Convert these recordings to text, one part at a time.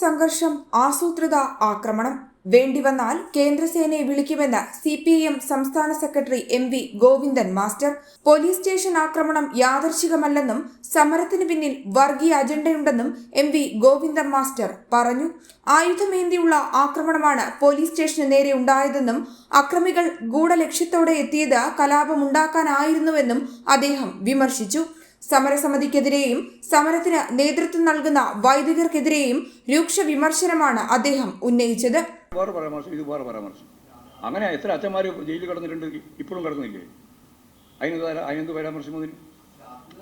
സംഘർഷം ആസൂത്രിത ആക്രമണം. വേണ്ടിവന്നാൽ കേന്ദ്രസേനയെ വിളിക്കുമെന്ന് സി പി എം സംസ്ഥാന secretary M V Govindan master. Police station ആക്രമണം യാദർശികമല്ലെന്നും സമരത്തിന് പിന്നിൽ വർഗീയ അജണ്ടയുണ്ടെന്നും എം വി ഗോവിന്ദൻ മാസ്റ്റർ പറഞ്ഞു. ആയുധമേന്തിയുള്ള ആക്രമണമാണ് പോലീസ് സ്റ്റേഷന് നേരെ ഉണ്ടായതെന്നും അക്രമികൾ ഗൂഢലക്ഷ്യത്തോടെ എത്തിയത് കലാപമുണ്ടാക്കാനായിരുന്നുവെന്നും അദ്ദേഹം വിമർശിച്ചു. സമരസമിതിക്കെതിരെയും സമരത്തിന് നേതൃത്വം നൽകുന്ന വൈദികർക്കെതിരെയും രൂക്ഷ വിമർശനമാണ് അദ്ദേഹം ഉന്നയിച്ചത്. അങ്ങനെ എത്ര അച്ഛന്മാർ ജയിലിൽ കിടന്നിട്ടുണ്ട് ഇപ്പോഴും കിടക്കുന്നില്ലേ അതിനെന്ത് പരാ- അതിനെന്ത് പരാമർശം അതിന്?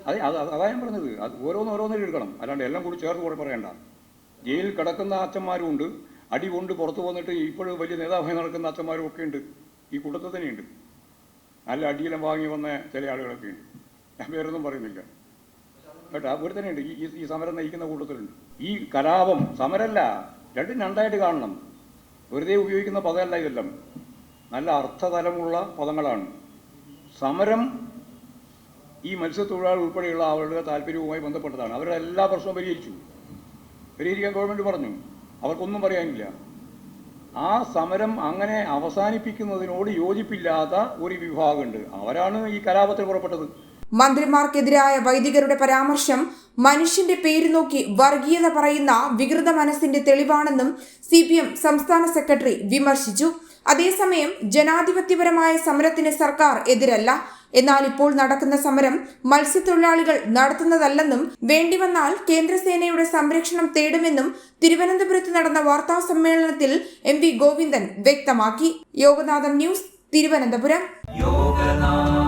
അത് അത് അത് അതാ ഞാൻ പറഞ്ഞത്. അത് ഓരോന്ന് ഓരോന്നിൽ എടുക്കണം. അല്ലാണ്ട് എല്ലാം കൂടി ചേർത്ത് കൂടെ പറയണ്ട. ജയിലിൽ കിടക്കുന്ന അച്ഛന്മാരും ഉണ്ട്. അടി കൊണ്ട് പുറത്തു വന്നിട്ട് ഇപ്പോഴും വലിയ നേതാവായി നടക്കുന്ന അച്ഛന്മാരും ഒക്കെ ഉണ്ട്. ഈ കൂട്ടത്തിൽ തന്നെയുണ്ട്. നല്ല അടിയെല്ലാം വാങ്ങി വന്ന ചില ആളുകളൊക്കെ ഉണ്ട്. ഞാൻ വേറൊന്നും പറയുന്നില്ല. കേട്ടോ ഒരു തന്നെയുണ്ട് ഈ ഈ- സമരം നയിക്കുന്ന കൂട്ടത്തിലുണ്ട്. ഈ കലാപം സമരല്ല. രണ്ടും രണ്ടായിട്ട് കാണണം. വെറുതെ ഉപയോഗിക്കുന്ന പദമല്ല ഇതെല്ലാം. നല്ല അർത്ഥതലമുള്ള പദങ്ങളാണ്. സമരം ഈ മത്സ്യത്തൊഴിലാളി ഉൾപ്പെടെയുള്ള അവരുടെ താല്പര്യവുമായി ബന്ധപ്പെട്ടതാണ്. അവരുടെ എല്ലാ പ്രശ്നവും പരിഹരിച്ചു. പരിഹരിക്കാൻ ഗവൺമെന്റ് പറഞ്ഞു. അവർക്കൊന്നും പറയാനില്ല. ആ സമരം അങ്ങനെ അവസാനിപ്പിക്കുന്നതിനോട് യോജിപ്പില്ലാത്ത ഒരു വിഭാഗമുണ്ട്. അവരാണ് ഈ കലാപത്തിൽ പുറപ്പെട്ടത്. മന്ത്രിമാർക്കെതിരായ വൈദികരുടെ പരാമർശം മനുഷ്യന്റെ പേര് നോക്കി വർഗീയത പറയുന്ന വികൃത മനസ്സിന്റെ തെളിവാണെന്നും സി പി എം സംസ്ഥാന സെക്രട്ടറി വിമർശിച്ചു. അതേസമയം ജനാധിപത്യപരമായ സമരത്തിന് സർക്കാർ എതിരല്ല. എന്നാൽ ഇപ്പോൾ നടക്കുന്ന സമരം മത്സ്യത്തൊഴിലാളികൾ നടത്തുന്നതല്ലെന്നും വേണ്ടിവന്നാൽ കേന്ദ്രസേനയുടെ സംരക്ഷണം തേടുമെന്നും തിരുവനന്തപുരത്ത് നടന്ന വാർത്താ സമ്മേളനത്തിൽ എം വി ഗോവിന്ദൻ വ്യക്തമാക്കി. യോഗനാഥൻ ന്യൂസ് തിരുവനന്തപുരം. യോഗനാഥ